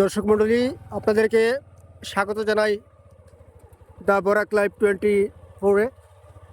দর্শক মণ্ডলী, আপনাদেরকে স্বাগত জানাই দ্য বরাক লাইভ টোয়েন্টি ফোরে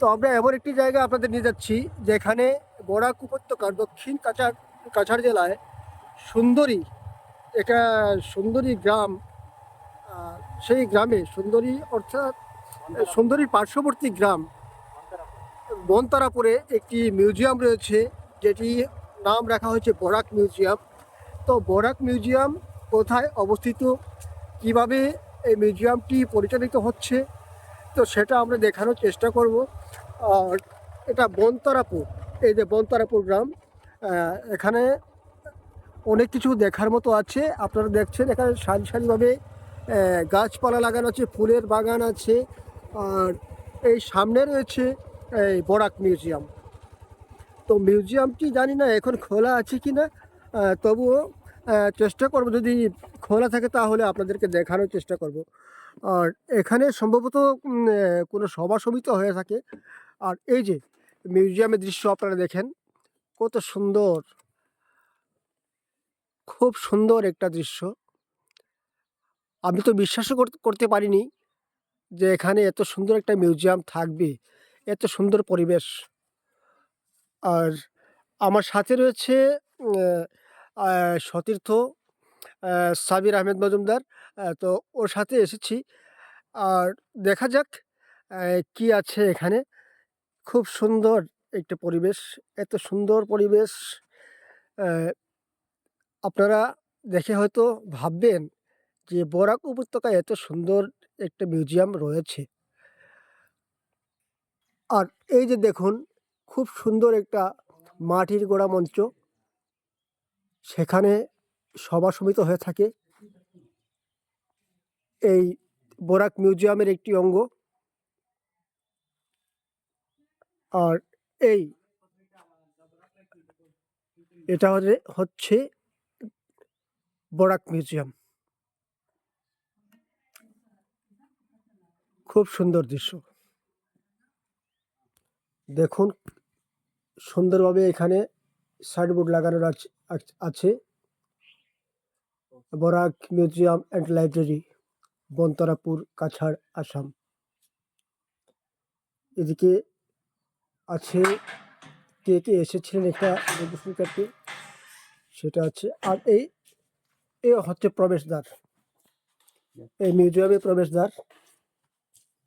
তো আমরা এমন একটি জায়গা আপনাদের নিয়ে যাচ্ছি, যেখানে বরাক উপত্যকার দক্ষিণ কাছাড় কাছাড় জেলায় সুন্দরী, এটা সুন্দরী গ্রাম সেই গ্রামে সুন্দরী অর্থাৎ সুন্দরীর পার্শ্ববর্তী গ্রাম বনতারাপুরে একটি মিউজিয়াম রয়েছে যেটি নাম রাখা হয়েছে বরাক মিউজিয়াম। তো বরাক মিউজিয়াম কোথায় অবস্থিত, কীভাবে এই মিউজিয়ামটি পরিচালিত হচ্ছে, তো সেটা আমরা দেখানোর চেষ্টা করব। আর এটা বনতারাপুর, এই যে বনতারাপুর গ্রাম এখানে অনেক কিছু দেখার মতো আছে। আপনারা দেখছেন এখানে সারি সারিভাবে গাছপালা লাগানো আছে, ফুলের বাগান আছে, আর এই সামনে রয়েছে এই বরাক মিউজিয়াম। তো মিউজিয়ামটি জানি না এখন খোলা আছে কি না তবুও চেষ্টা করব। যদি খোলা থাকে তাহলে আপনাদেরকে দেখানোর চেষ্টা করব। আর এখানে সম্ভবত কোনো সভা সমিতি হয়ে থাকে। আর এই যে মিউজিয়ামের দৃশ্য আপনারা দেখেন, কত সুন্দর, খুব সুন্দর একটা দৃশ্য। আমি তো বিশ্বাসও কর- করতে পারিনি যে এখানে এত সুন্দর একটা মিউজিয়াম থাকবে, এত সুন্দর পরিবেশ। আর আমার সাথে রয়েছে সতীর্থ সাবির আহমেদ মজুমদার। তো ওর সাথে এসেছি। আর দেখা যাক কি আছে এখানে। খুব সুন্দর একটা পরিবেশ, এত সুন্দর পরিবেশ। আপনারা দেখে হয়তো ভাববেন যে বরাক উপত্যকায় এত সুন্দর একটা মিউজিয়াম রয়েছে। আর এই যে দেখুন, খুব সুন্দর একটা মাটির গোড়া মঞ্চ। সেখানে সভা সমিত হয়ে থাকে। এই বরাক মিউজিয়ামের একটি অঙ্গ। আর এই এটা হচ্ছে- বরাক মিউজিয়াম। খুব সুন্দর দৃশ্য। দেখুন, সুন্দরভাবে এখানে সাইডবোর্ড লাগানো আছে- আছ- Barak museum and library Bontarapur Cachar Assam এদিকে আছে কে কে এসেছিলেন একটা সেটা আছে। আর এই, এ হচ্ছে প্রবেশদ্বার। এই মিউজিয়ামের প্রবেশদ্বার।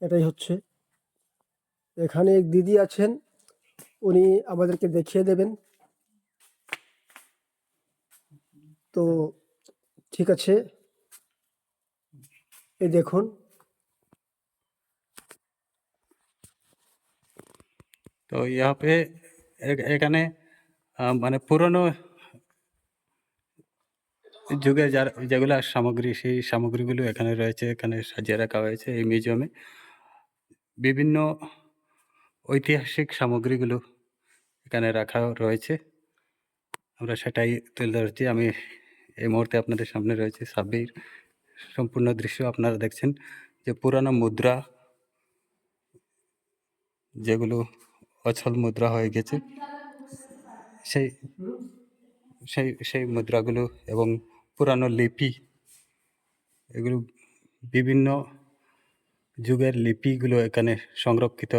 এটাই হচ্ছে। এখানে এক দিদি আছেন, উনি আমাদেরকে দেখিয়ে দেবেন। তো ঠিক আছে। এ দেখুন। তো ইয়া এখানে মানে পুরনো যুগে যার যেগুলো সামগ্রী, সেই সামগ্রীগুলো এখানে রয়েছে, এখানে সাজিয়ে রাখা হয়েছে এই মিউজিয়ামে। বিভিন্ন ঐতিহাসিক সামগ্রীগুলো এখানে রাখা রয়েছে। আমরা সেটাই তুলে ধরছি, আমি এই মুহূর্তে আপনাদের সামনে রয়েছে সাব্বির। সম্পূর্ণ দৃশ্য আপনারা দেখছেন যে পুরানো মুদ্রা, যেগুলো অচল মুদ্রা হয়ে গেছে, সেই সেই সেই মুদ্রাগুলো এবং পুরানো লিপি, এগুলো বিভিন্ন যুগের লিপিগুলো এখানে সংরক্ষিত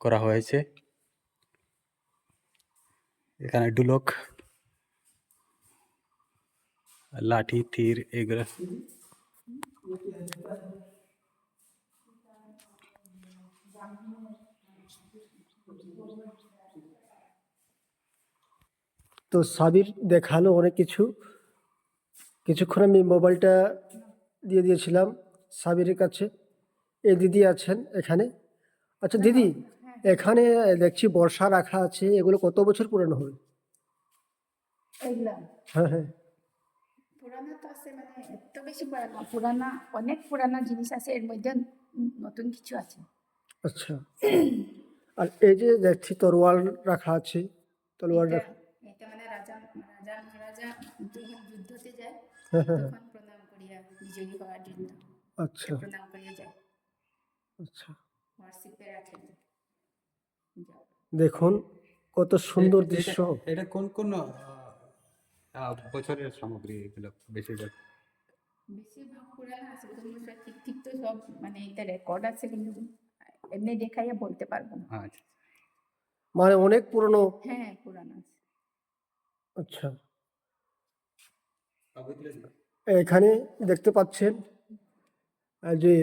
করা হয়েছে। এখানে ডুলক লাঠি তীর এগুলো তো সাবির দেখাল অনেক কিছু কিছুক্ষণ আমি মোবাইলটা দিয়ে দিয়েছিলাম সাবিরের কাছে এই দিদি আছেন এখানে আচ্ছা দিদি এখানে দেখছি বর্ষা রাখা আছে এগুলো কত বছর পুরানো হবে? হ্যাঁ হ্যাঁ। পুরানা তো আছে মানে এত বেশি পুরানা। পুরানা অনেক পুরানা জিনিস আছে এর মধ্যে নতুন কিছু আছে। আচ্ছা। আর এই যে দেখছি তরোয়াল রাখা আছে তলোয়ার রাখা এটা মানে রাজা রাজা মহারাজা যখন যুদ্ধতে যায় হ্যাঁ হ্যাঁ। তখন প্রণাম করিয়া বিজয়ী হওয়ার জন্য আচ্ছা। প্রণাম করিয়া যায়। আচ্ছা। হোয়াটসঅ্যাপে রাখেন। দেখুন কত সুন্দর দৃশ্য। এটা কোন কোন বছরের সামগ্রী এগুলো বেশিরভাগ। বেশিরভাগ পুরানো আছে ঠিক ঠিক তো সব মানে এটা রেকর্ড আছে কিন্তু এমনি দেখাইয়া বলতে পারব। না আচ্ছা। মানে অনেক পুরনো? হ্যাঁ পুরানো আছে। আচ্ছা। আচ্ছা এখানে দেখতে পাচ্ছেন যে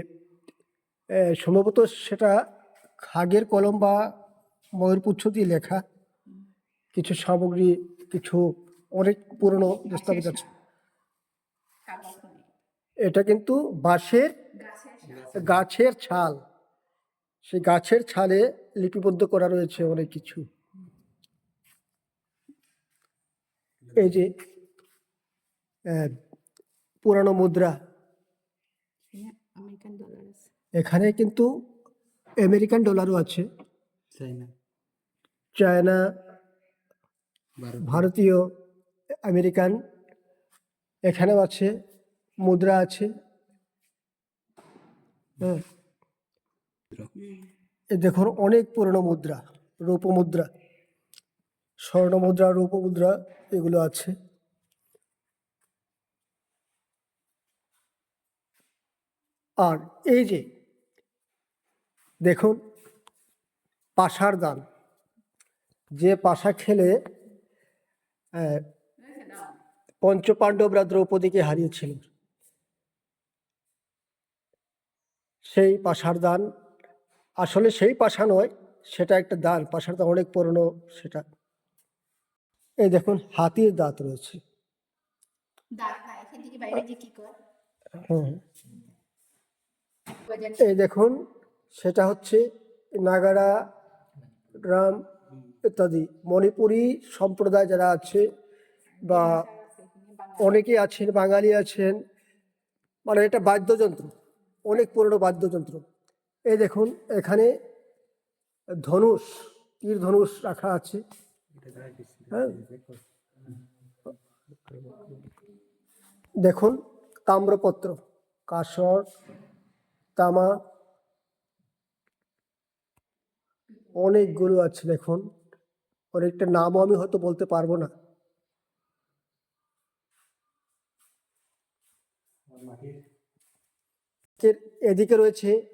সম্ভবত সেটা খাগের কলম বা ময়ূরপুচ্ছ দিয়ে লেখা। কিছু সামগ্রী কিছু অনেক পুরনো দস্তাবেজ আছে। এটা কিন্তু বাঁশের গাছের গাছের ছাল। সেই গাছের ছালে লিপিবদ্ধ করা রয়েছে অনেক কিছু। এই যে পুরানো মুদ্রা। আমেরিকান ডলার আছে। এখানে কিন্তু আমেরিকান ডলারও আছে। চায়না। ভারতীয়। আমেরিকান, এখানেও আছে, মুদ্রা আছে। হ্যাঁ। দেখুন, অনেক পুরনো মুদ্রা রূপ মুদ্রা স্বর্ণ মুদ্রা রূপ মুদ্রা এগুলো আছে। আর এই যে, দেখুন, পাশার দান। যে পাশা খেলে পঞ্চপাণ্ডবরা দ্রৌপদীকে হারিয়েছিল সেই পাশার দান আসলে সেই পাশা নয় সেটা একটা দান। পাশার দান অনেক পুরনো সেটা। এই দেখুন হাতির দাঁত রয়েছে। এই দেখুন সেটা হচ্ছে নাগারা রাম ইত্যাদি। মণিপুরি সম্প্রদায় যারা আছে বা অনেকেই আছেন, বাঙালি আছেন মানে এটা বাদ্যযন্ত্র, অনেক পুরনো বাদ্যযন্ত্র। এই দেখুন, এখানে ধনুষ, তীর ধনুষ রাখা আছে। হ্যাঁ? দেখুন, তাম্রপত্র, কাসর, তামা, অনেকগুলো আছে দেখুন। অনেকটা নামও আমি হয়তো বলতে পারব না। এদিকে রয়েছে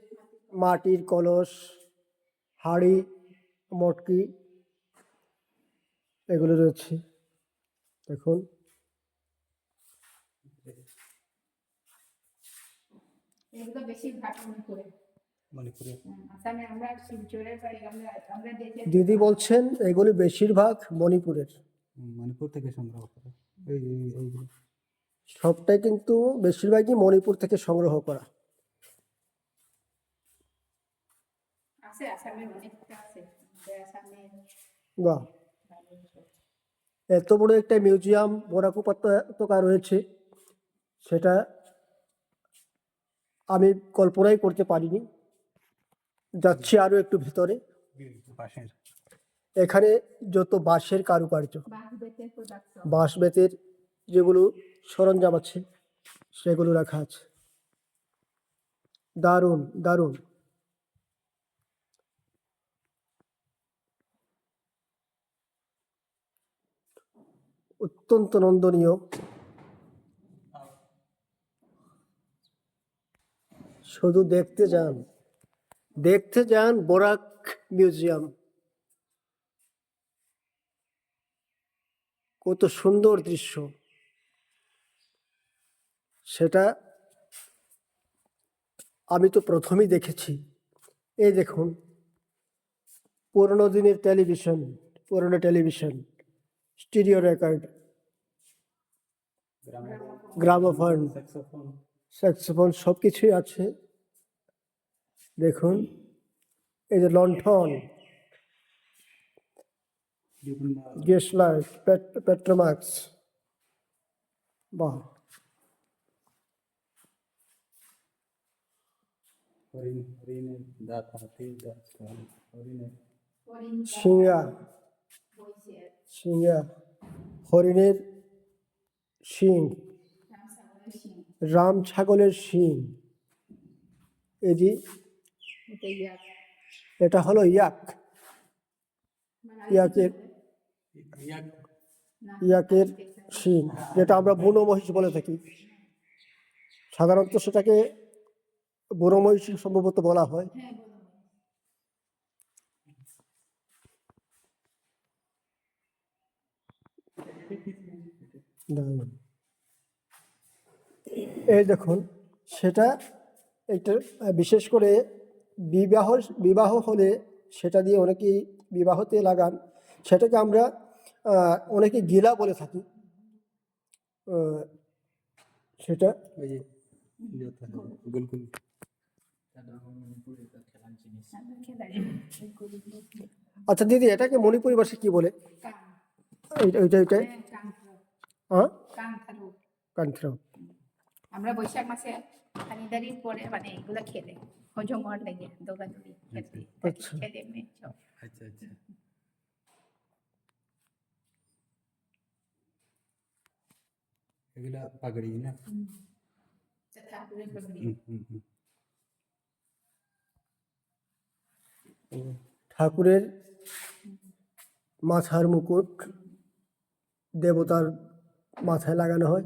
মাটির কলস হাড়ি মটকি এগুলো রয়েছে। দেখুন। এগুলো বেশি মনে দেখে দিদি বলছেন এগুলি বেশিরভাগ মণিপুরের। মণিপুর থেকে সংগ্রহ করা। এই এই- এইগুলো। সবটাই কিন্তু বেশিরভাগই মণিপুর থেকে সংগ্রহ করা। বাহ এত বড় একটা মিউজিয়াম বরাক উপত্যকা রয়েছে সেটা আমি কল্পনাই করতে পারিনি। যাচ্ছি আরও একটু ভিতরে। এখানে যত বাঁশের কারুকার্য বাঁশ বেতের যেগুলো সরঞ্জাম আছে, সেগুলো রাখা আছে। দারুণ দারুণ। অত্যন্ত নন্দনীয়। শুধু দেখতে যান দেখতে যান বরাক মিউজিয়াম। কত সুন্দর দৃশ্য। সেটা আমি তো প্রথমেই দেখেছি। এই দেখুন পুরনো দিনের টেলিভিশন পুরনো television stereo record gramophone saxophone সব কিছুই আছে। দেখুন এই যে বিভিন্ন গ্যাস লাইট পেট্রোমাক্স বাহ। হরিণ হরিণের দাঁত হাতির দাঁত হরিণের হরিণ সিংহা সিংহা হরিণের শিং সিং রাম ছাগলের শিং এই যে এটা হলো ইয়াক ইয়াকের ইয়াকের শিং যেটা আমরা বুনো মহিষ বলে থাকি। সাধারণত সেটাকে মহিষ সম্ভবত বলা হয়। হ্যাঁ। এই দেখুন সেটা এটা আহ, বিশেষ করে বিবাহ বিবাহ হলে সেটা দিয়ে অনেকেই বিবাহতে লাগান। সেটাকে আমরা আহ, অনেকে গিলা বলে থাকি। সেটা আচ্ছা দিদি এটাকে মণিপুরি ভাষায় কি বলে? ওইটা হ্যাঁ? হ্যাঁ কান্থারু আমরা বৈশাখ মাসে খানিদারির পরে মানে এগুলা খেলে হজম হওয়ার লাগে দৌড়াদৌড়ি আচ্ছা। ছেলে মেয়ে সব আচ্ছা আচ্ছা। এগুলা পাগড়ি না? হুম, হুম, হুম। ঠাকুরের মাথার মুকুট দেবতার মাথায় লাগানো হয়।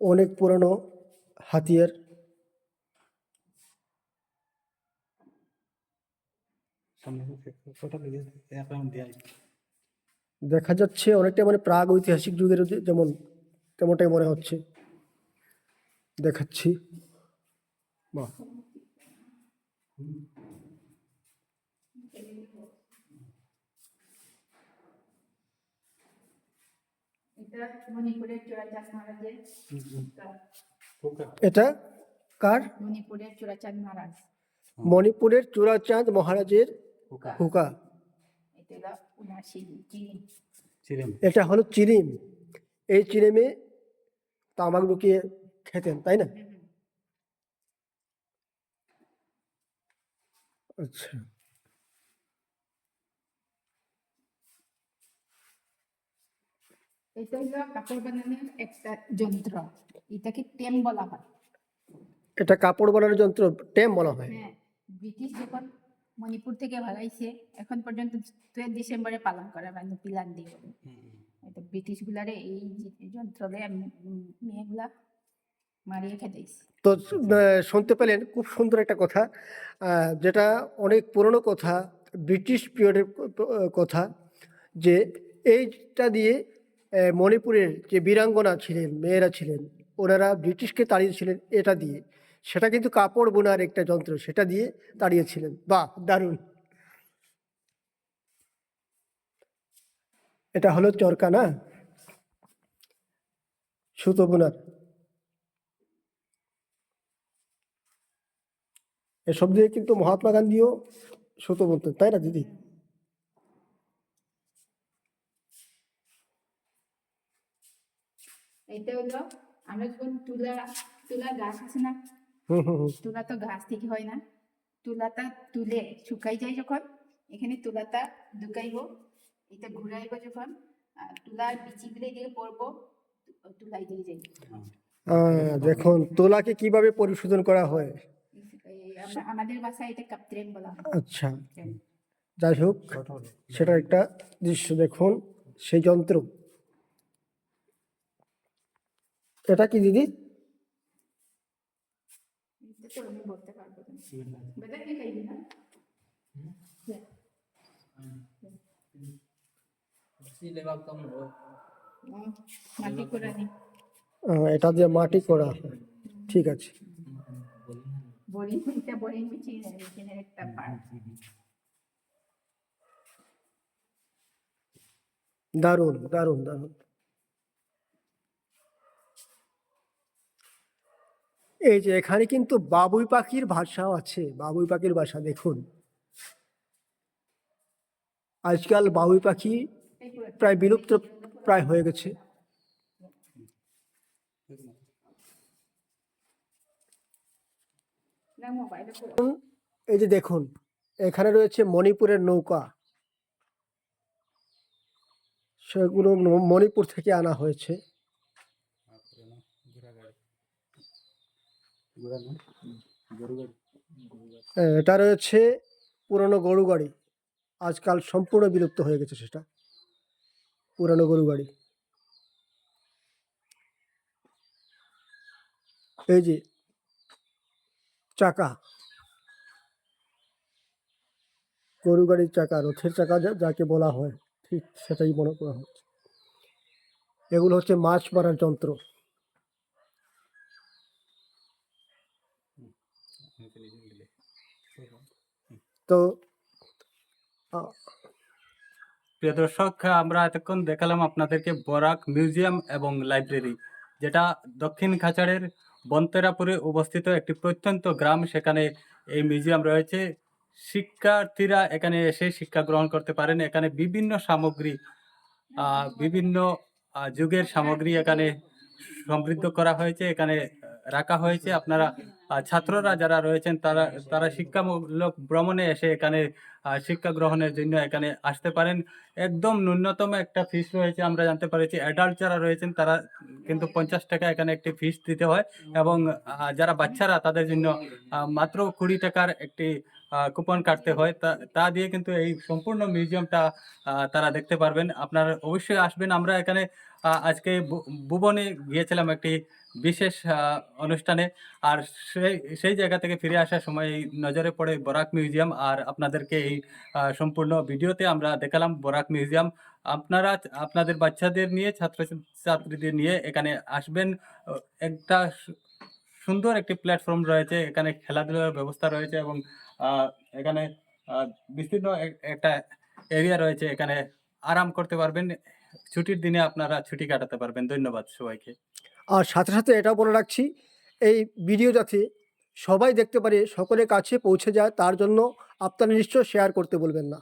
অনেক পুরনো হাতিয়ার। দেখা যাচ্ছে অনেকটা মানে প্রাগ ঐতিহাসিক যুগের যেমন তেমনটাই মনে হচ্ছে দেখাচ্ছি। বাহ। এটা কার? মণিপুরের চোরাচাঁদ মহারাজ। মণিপুরের চূড়াচাঁদ মহারাজের। হুকা। এটা হলো উনাশি চিনি চিরেম। এটা হলো চিরিম। এই চিরিমে তামাক ঢুকিয়ে খেতেন তাই না? আচ্ছা। এটা হলো কাপড় বানানোর একটা যন্ত্র। এটাকে টেম বলা হয়। এটা কাপড় বানানোর যন্ত্র টেম বলা হয়? হ্যাঁ ব্রিটিশ যখন মণিপুর থেকে ভাগাইছে এখন পর্যন্ত টুয়েলভ ডিসেম্বরে পালন করা হয় পিলান দিয়ে। এটা ব্রিটিশ গুলারে এই যে- যন্ত্রলে উম মেয়েগুলা তো শুনতে পেলেন খুব সুন্দর একটা কথা। যেটা অনেক পুরনো কথা ব্রিটিশ পিরিয়ডের কথা যে এইটা দিয়ে মণিপুরের যে বীরাঙ্গনা ছিলেন মেয়েরা ছিলেন ওনারা ব্রিটিশকে তাড়িয়েছিলেন এটা দিয়ে। সেটা কিন্তু কাপড় বোনার একটা যন্ত্র সেটা দিয়ে তাড়িয়েছিলেন। বাহ দারুণ! এটা হলো চরকা না সুতো বোনার। এসব দিয়ে কিন্তু মহাত্মা গান্ধীও সুতো বলতেন তাই না দিদি? এটা হলো আমরা যখন তুলা তুলা গাছ আছে না হুম হুম হুম। তুলা তো গাছ থেকে হয় না। তুলাটা তুলে শুকাই যায় যখন এখানে তুলাটা ঢুকাইব এটা ঘুরাইব যখন তুলার বিচিগুলো পড়ব তুলাই দিয়ে যাই দেখুন তোলাকে কীভাবে পরিশোধন করা হয়? আমাদের ভাষায় এটা কাপ্ত্রেন বলা হয়। আচ্ছা। যাই হোক সেটা একটা দৃশ্য দেখুন সেই যন্ত্র। এটা কি দিদি? এটা এটা দিয়ে মাটি করা ঠিক আছে। বোরিং এটা বোরিং মেশিন মেশিনের একটা পার্ট দারুণ দারুণ দারুণ। এই যে এখানে কিন্তু বাবুই পাখির ভাষাও আছে বাবুই পাখির ভাষা দেখুন। আজকাল বাবুই পাখি প্রায় বিলুপ্ত প্রায় হয়ে গেছে না মোবাইলে করে এই যে দেখুন, এখানে রয়েছে মণিপুরের নৌকা। সেগুলো মণিপুর থেকে আনা হয়েছে। এটা রয়েছে পুরনো গরু গাড়ি। আজকাল সম্পূর্ণ বিলুপ্ত হয়ে গেছে সেটা। পুরানো গরু গাড়ি। এই যে চাকা। গরু গাড়ির চাকা, রথের চাকা যাকে বলা হয়, ঠিক সেটাই মনে করা হচ্ছে। এগুলো হচ্ছে মাছ মারার যন্ত্র। তো প্রিয় দর্শক, আমরা এতক্ষণ দেখালাম আপনাদেরকে বরাক মিউজিয়াম এবং লাইব্রেরি, যেটা দক্ষিণ খাঁচাড়ের বন্তেরাপুরে অবস্থিত একটি প্রত্যন্ত গ্রাম। সেখানে এই মিউজিয়াম রয়েছে। শিক্ষার্থীরা এখানে এসে শিক্ষা গ্রহণ করতে পারেন। এখানে বিভিন্ন সামগ্রী বিভিন্ন যুগের সামগ্রী এখানে সমৃদ্ধ করা হয়েছে। এখানে রাখা হয়েছে। আপনারা ছাত্ররা যারা রয়েছেন, তারা তারা শিক্ষামূলক ভ্রমণে এসে এখানে শিক্ষা গ্রহণের জন্য এখানে আসতে পারেন। একদম ন্যূনতম একটা ফিস রয়েছে, আমরা জানতে পেরেছি। অ্যাডাল্ট যারা রয়েছেন, তারা কিন্তু পঞ্চাশ টাকা এখানে একটি ফিস দিতে হয় এবং যারা বাচ্চারা, তাদের জন্য মাত্র কুড়ি টাকার একটি কুপন কাটতে হয়। তা দিয়ে কিন্তু এই সম্পূর্ণ মিউজিয়ামটা তারা দেখতে পারবেন। আপনারা অবশ্যই আসবেন। আমরা এখানে আজকে ভুবনে গিয়েছিলাম একটি বিশেষ অনুষ্ঠানে। আর সেই সেই জায়গা থেকে ফিরে আসার সময় এই নজরে পড়ে বরাক মিউজিয়াম। আর আপনাদেরকে এই সম্পূর্ণ ভিডিওতে আমরা দেখালাম বরাক মিউজিয়াম। আপনারা, আপনাদের বাচ্চাদের নিয়ে ছাত্র ছাত্রীদের নিয়ে এখানে আসবেন। একটা সুন্দর একটি প্ল্যাটফর্ম রয়েছে। এখানে খেলাধুলার ব্যবস্থা রয়েছে এবং এখানে বিস্তীর্ণ একটা এরিয়া রয়েছে। এখানে আরাম করতে পারবেন। ছুটির দিনে আপনারা ছুটি কাটাতে পারবেন। ধন্যবাদ সবাইকে। আর সাথে সাথে এটাও বলে রাখছি, এই ভিডিও যাতে সবাই দেখতে পারে, সকলের কাছে পৌঁছে যায়, তার জন্য আপনারা নিশ্চয় শেয়ার করতে বলবেন না।